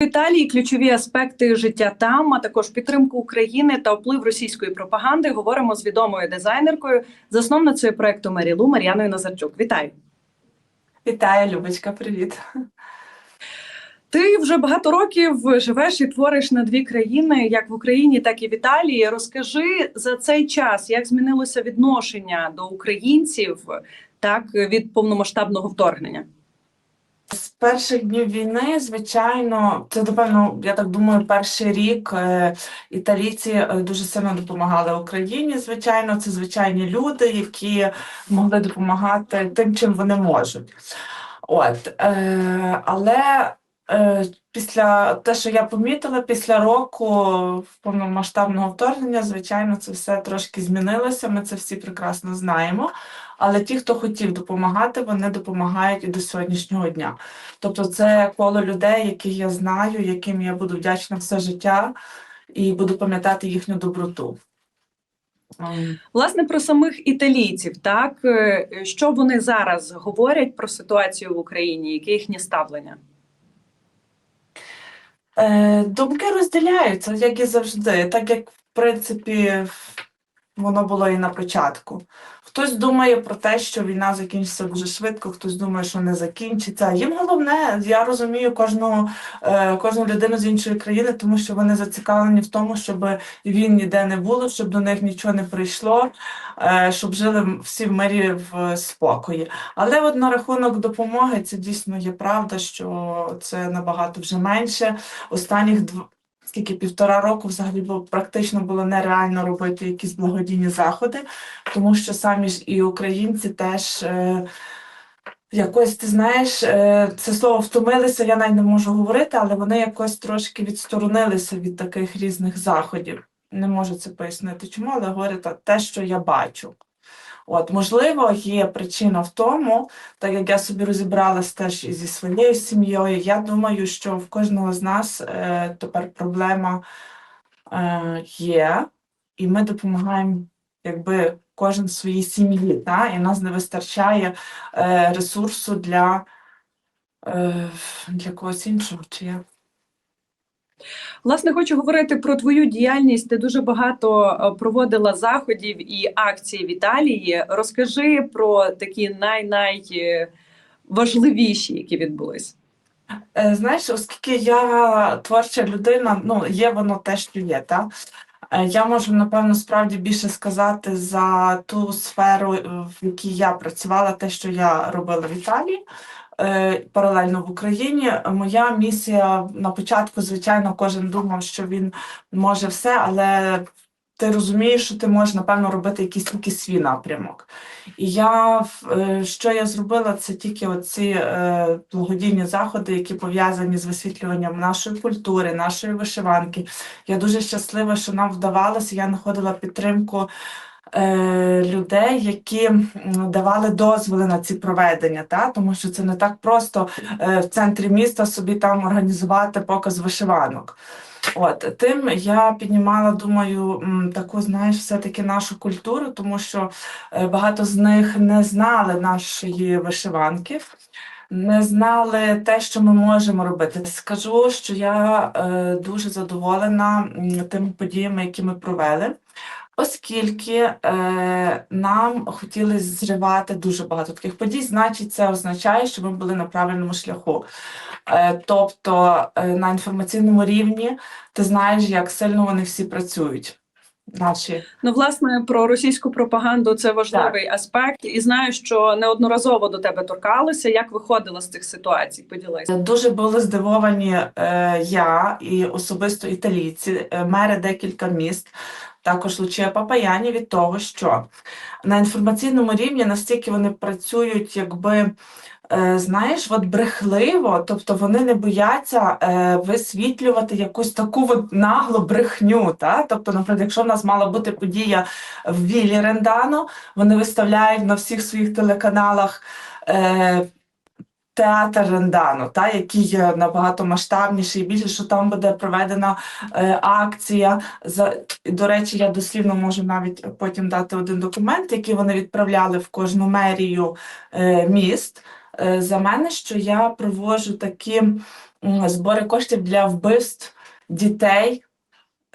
Італії ключові аспекти життя там, а також підтримку України та вплив російської пропаганди. Говоримо з відомою дизайнеркою, засновницею проекту Марілу Мар'яною Назарчук. Вітаю! Вітаю, Любочка, привіт. Ти вже багато років живеш і твориш на дві країни, як в Україні, так і в Італії. Розкажи за цей час, як змінилося відношення до українців так від повномасштабного вторгнення. З перших днів війни, звичайно, це напевно, я так думаю, перший рік е, італійці е, дуже сильно допомагали Україні. Звичайно, це звичайні люди, які могли допомагати тим, чим вони можуть. От, е, але після те, що я помітила, після року повномасштабного вторгнення, звичайно, це все трошки змінилося. Ми це всі прекрасно знаємо. Але ті, хто хотів допомагати, вони допомагають і до сьогоднішнього дня. Тобто, це коло людей, яких я знаю, яким я буду вдячна все життя, і буду пам'ятати їхню доброту. Ем, Власне, про самих італійців, так е, що вони зараз говорять про ситуацію в Україні, яке їхнє ставлення? Е, думки розділяються, як і завжди, так як, в принципі, воно було і на початку. Хтось думає про те, що війна закінчиться дуже швидко, хтось думає, що не закінчиться. Їм головне, я розумію кожного, е, кожну людину з іншої країни, тому що вони зацікавлені в тому, щоб війн ніде не було, щоб до них нічого не прийшло, е, щоб жили всі в мирі в спокої. Але от на рахунок допомоги це дійсно є правда, що це набагато вже менше. Останніх. Скільки півтора року взагалі було практично було нереально робити якісь благодійні заходи, тому що самі ж і українці теж. Е... Якось ти знаєш, е, це слово втомилися, я навіть не можу говорити, але вони якось трошки відсторонилися від таких різних заходів. Не можу це пояснити, чому, але говорю те, що я бачу. От, можливо, є причина в тому, так як я собі розібралась теж зі своєю сім'єю, я думаю, що в кожного з нас е, тепер проблема е, є, і ми допомагаємо, якби кожен своїй сім'ї, та? і нас не вистачає е, ресурсу для, е, для когось іншого. Чи як? Власне, хочу говорити про твою діяльність. Ти дуже багато е, проводила заходів і акцій в Італії. Розкажи про такі най-найважливіші, які відбулись. Е, Знаєш, оскільки я творча людина, ну є воно те, що є, та? Е, Я можу, напевно, справді більше сказати за ту сферу, е, в якій я працювала, те, що я робила в Італії, е, паралельно в Україні. Моя місія на початку, звичайно, кожен думав, що він може все, але ти розумієш, що ти можеш, напевно, робити якийсь тільки свій напрямок. І я, е, що я зробила, це тільки оці е, благодійні заходи, які пов'язані з висвітлюванням нашої культури, нашої вишиванки. Я дуже щаслива, що нам вдавалося. Я знаходила підтримку е, людей, які давали дозволи на ці проведення, та? тому що це не так просто е, в центрі міста собі там організувати показ вишиванок. От тим я піднімала, думаю, таку, знаєш, все-таки нашу культуру, тому що е, багато з них не знали нашої вишиванки, не знали те, що ми можемо робити. Скажу, що я е, дуже задоволена тими подіями, які ми провели. Оскільки е, нам хотіли зривати дуже багато таких подій, значить, це означає, що ми були на правильному шляху. Е, тобто е, на інформаційному рівні ти знаєш, як сильно вони всі працюють. Наші Ну, власне, про російську пропаганду це важливий аспект, і знаю, що неодноразово до тебе торкалися. Як виходила з цих ситуацій? Поділися. дуже були здивовані е, я і особисто італійці, е, мери декілька міст, також Лучія Папаяні від того, що на інформаційному рівні настільки вони працюють, якби. е, Знаєш, от брехливо, тобто вони не бояться е, висвітлювати якусь таку от наглу брехню. Та? Тобто, наприклад, якщо в нас мала бути подія в Вілі Рендано, вони виставляють на всіх своїх телеканалах е, театр Рендано, та, який набагато масштабніший, більше, що там буде проведена е, акція. За, до речі, я дослівно можу навіть потім дати один документ, який вони відправляли в кожну мерію е, міст. Е, за мене, що я проводжу такі м, збори коштів для вбивств дітей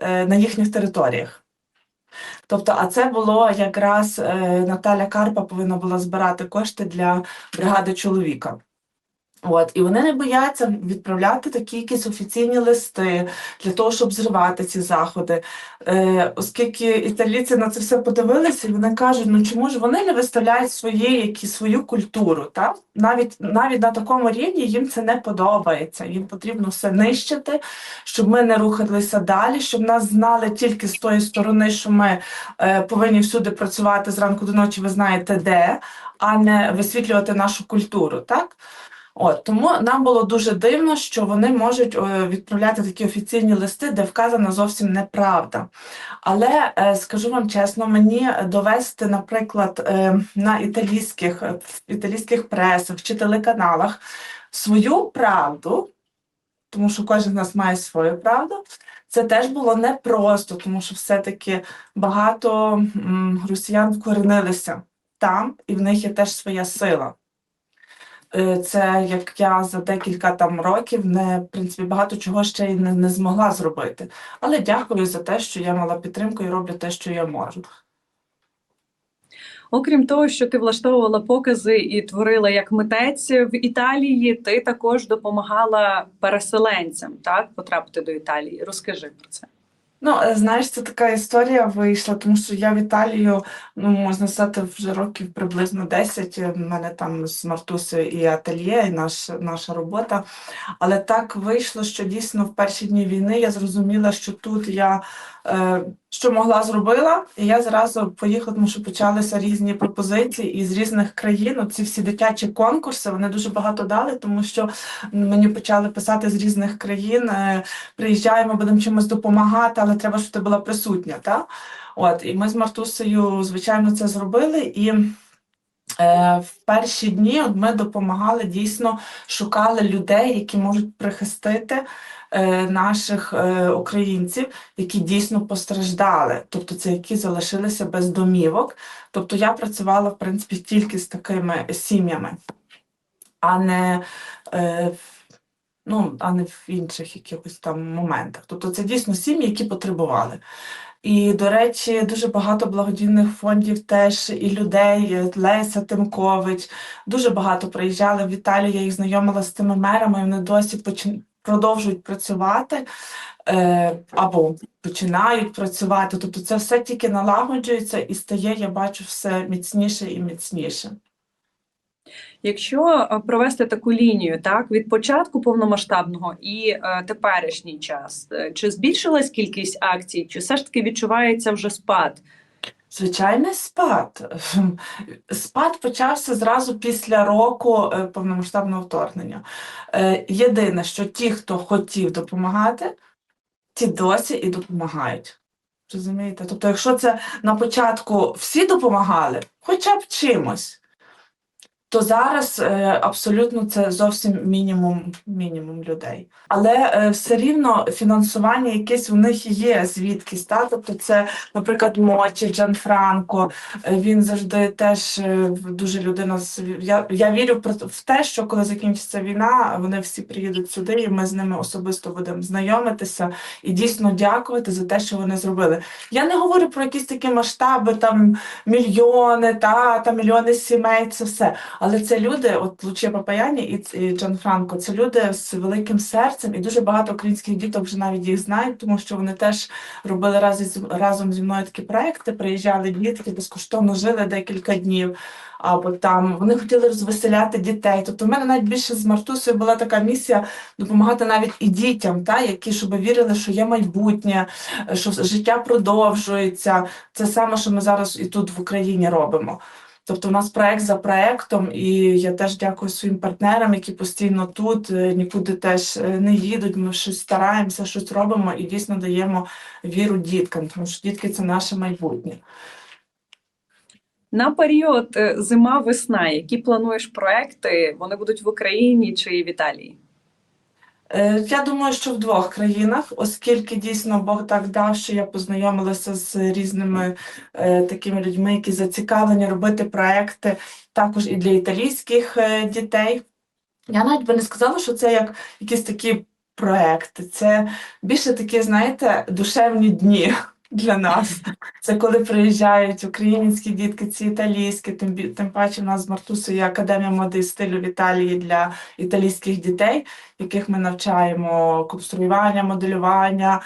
е, на їхніх територіях. Тобто, а це було якраз е, Наталя Карпа повинна була збирати кошти для бригади чоловіка. От, і вони не бояться відправляти такі якісь офіційні листи для того, щоб зривати ці заходи. Е, оскільки італійці на це все подивилися, вони кажуть, ну чому ж вони не виставляють свої, які, свою культуру? Так? Навіть, навіть на такому рівні їм це не подобається. Їм потрібно все нищити, щоб ми не рухалися далі, щоб нас знали тільки з тої сторони, що ми е, повинні всюди працювати зранку до ночі, ви знаєте де, а не висвітлювати нашу культуру. Так? От тому нам було дуже дивно, що вони можуть е, відправляти такі офіційні листи, де вказана зовсім неправда. Але е, скажу вам чесно, мені довести, наприклад, е, на італійських, італійських пресах чи телеканалах свою правду, тому що кожен з нас має свою правду. Це теж було непросто, тому що все-таки багато росіян вкоренилися там, і в них є теж своя сила. Е, Це як я за декілька там років не в принципі багато чого ще й не, не змогла зробити. Але дякую за те, що я мала підтримку і роблю те, що я можу. Окрім того, що ти влаштовувала покази і творила як митець в Італії, ти також допомагала переселенцям так потрапити до Італії. Розкажи про це. Ну, е, знаєш, це така історія вийшла, тому що я в Італію, ну, можна сказати, вже років приблизно 10. У мене там з Мартусею і ательє, і наш, наша робота. Але так вийшло, що дійсно в перші дні війни я зрозуміла, що тут я е, що могла зробила, і я зразу поїхала, тому що почалися різні пропозиції із різних країн. Ці всі дитячі конкурси вони дуже багато дали, тому що мені почали писати з різних країн. е, приїжджаємо, будемо чимось допомагати, але треба, щоб ти була присутня. Та? От, і ми з Мартусею, звичайно, це зробили. І в перші дні ми допомагали дійсно шукали людей, які можуть прихистити е, наших е, українців, які дійсно постраждали, тобто це які залишилися без домівок. Тобто я працювала, в принципі, тільки з такими сім'ями, а не е, ну, а не в інших якихось там моментах. Тобто це дійсно сім'ї, які потребували. І, до речі, дуже багато благодійних фондів теж і людей, Леся Тимкович, дуже багато приїжджали в Італію, я їх знайомила з тими мерами, і вони досі почин- продовжують працювати е, або починають працювати. Тобто це все тільки налагоджується і стає, я бачу, все міцніше і міцніше. Якщо е, провести таку лінію, так від початку повномасштабного і е, теперішній час, е, чи збільшилась кількість акцій, чи все ж таки відчувається вже спад? Звичайний спад. Спад почався зразу після року е, повномасштабного вторгнення. Єдине, що ті, хто хотів допомагати, ті досі і допомагають. Розумієте? Тобто, якщо це на початку всі допомагали, хоча б чимось, то зараз е, абсолютно це зовсім мінімум, мінімум людей. Але е, все рівно фінансування якесь у них є звідкись. Та? Тобто це, наприклад, Мочі, Джан Франко, е, він завжди теж дуже людина. Я, я вірю в те, що коли закінчиться війна, вони всі приїдуть сюди, і ми з ними особисто будемо знайомитися і дійсно дякувати за те, що вони зробили. Я не говорю про якісь такі масштаби, там мільйони, та, та мільйони сімей, це все. Але це люди, от Луче Папаяні і, і Джан Франко, це люди з великим серцем, і дуже багато українських діток вже навіть їх знають, тому що вони теж робили разом разом зі мною такі проекти. Приїжджали дітки, безкоштовно жили декілька днів. Або там вони хотіли розвеселяти дітей. Тобто, в мене навіть більше з Мартусею була така місія допомагати навіть і дітям, та, які щоб вірили, що є майбутнє, що життя продовжується. Це саме, що ми зараз і тут в Україні робимо. Тобто у нас проект за проектом, і я теж дякую своїм партнерам, які постійно тут, е, нікуди теж е, не їдуть. Ми щось стараємося, щось робимо і дійсно даємо віру діткам, тому що дітки це наше майбутнє. На період е, зима-весна, які плануєш проекти? Вони будуть в Україні чи в Італії? Е, Я думаю, що в двох країнах, оскільки дійсно Бог так дав, що я познайомилася з різними е, такими людьми, які зацікавлені робити проекти також і для італійських е, дітей. Я навіть би не сказала, що це як якісь такі проекти. Це більше такі, знаєте, душевні дні для нас. Це коли приїжджають українські дітки, ці італійські, тим, тим паче в нас з Мартусою є Академія моди і стилю в Італії для італійських дітей, яких ми навчаємо конструювання, моделювання.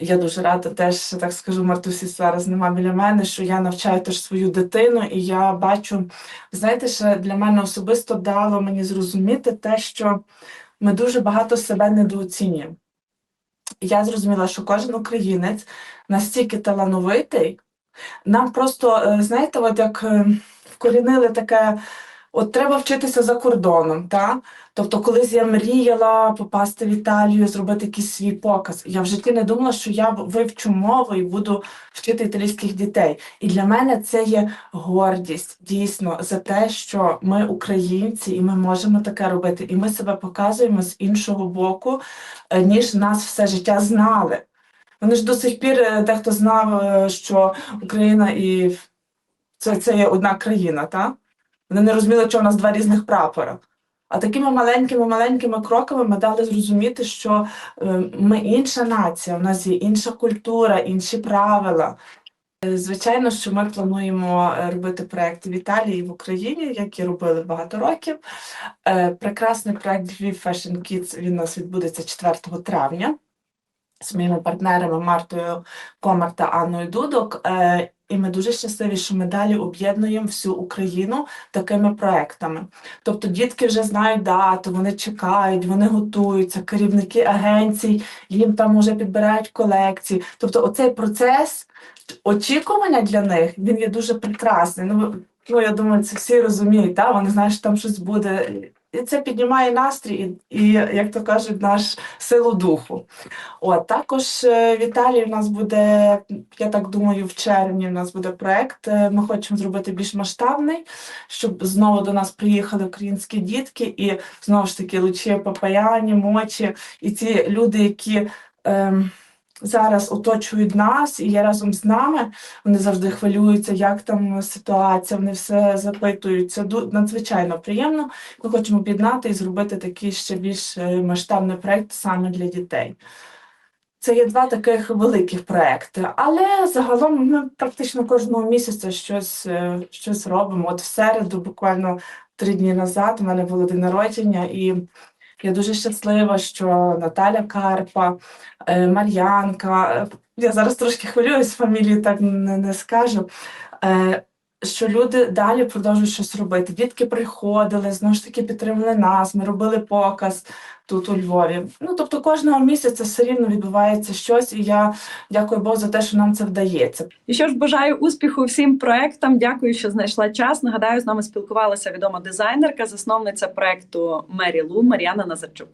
Я дуже рада теж, так скажу, Мартусі зараз нема біля мене, що я навчаю теж свою дитину, і я бачу, знаєте, що для мене особисто дало мені зрозуміти те, що ми дуже багато себе недооцінюємо. Я зрозуміла, що кожен українець настільки талановитий, нам просто, е, знаєте, от як е, вкорінили таке, от треба вчитися за кордоном. Та? Тобто, колись я мріяла попасти в Італію, зробити якийсь свій показ. Я в житті не думала, що я вивчу мову і буду вчити італійських дітей. І для мене це є гордість дійсно за те, що ми українці, і ми можемо таке робити. І ми себе показуємо з іншого боку, е, ніж нас все життя знали. Вони ж до сих пір е, дехто знав, е, що Україна і це, це є одна країна, так? Вони не розуміли, що в нас два різних прапора. А такими маленькими маленькими кроками ми дали зрозуміти, що е, ми інша нація, у нас є інша культура, інші правила. Е, Звичайно, що ми плануємо е, робити проекти в Італії і в Україні, як і робили багато років. Прекрасний проект Львів Fashion Kids він у нас відбудеться 4 травня з моїми партнерами Мартою Комар та Анною Дудок. Е, І ми дуже щасливі, що ми далі об'єднуємо всю Україну такими проектами. Тобто дітки вже знають дату, вони чекають, вони готуються, керівники агенцій їм там уже підбирають колекції. Тобто, оцей процес очікування для них він є дуже прекрасний. Ну, ну я думаю, це всі розуміють, та? вони знають, що там щось буде. І це піднімає настрій і, як то кажуть, наш силу духу. От, також е, в Італії в нас буде, я так думаю, в червні в нас буде проект. Е, Ми хочемо зробити більш масштабний, щоб знову до нас приїхали українські дітки, і знову ж таки Лучія Папаяні, Мочі, і ці люди, які. Ем, Зараз оточують нас і є разом з нами. Вони завжди хвилюються, як там ситуація. Вони все запитують. Це надзвичайно приємно. Ми хочемо об'єднати і зробити такий ще більш е, масштабний проект саме для дітей. Це є два таких великих проекти, але загалом ми практично кожного місяця щось, е, щось робимо. От в середу, буквально три дні назад, у мене було день народження, і я дуже щаслива, що Наталя Карпа, е, Мар'янка, е, я зараз трошки хвилююсь, фамілії так не, не скажу. Що люди далі продовжують щось робити. Дітки приходили, знову ж таки підтримали нас. Ми робили показ тут у Львові. Ну тобто кожного місяця все рівно відбувається щось, і я дякую Богу за те, що нам це вдається. І що ж бажаю успіху всім проектам. Дякую, що знайшла час. Нагадаю, з нами спілкувалася відома дизайнерка, засновниця проекту Мері Лу Мар'яна Назарчук.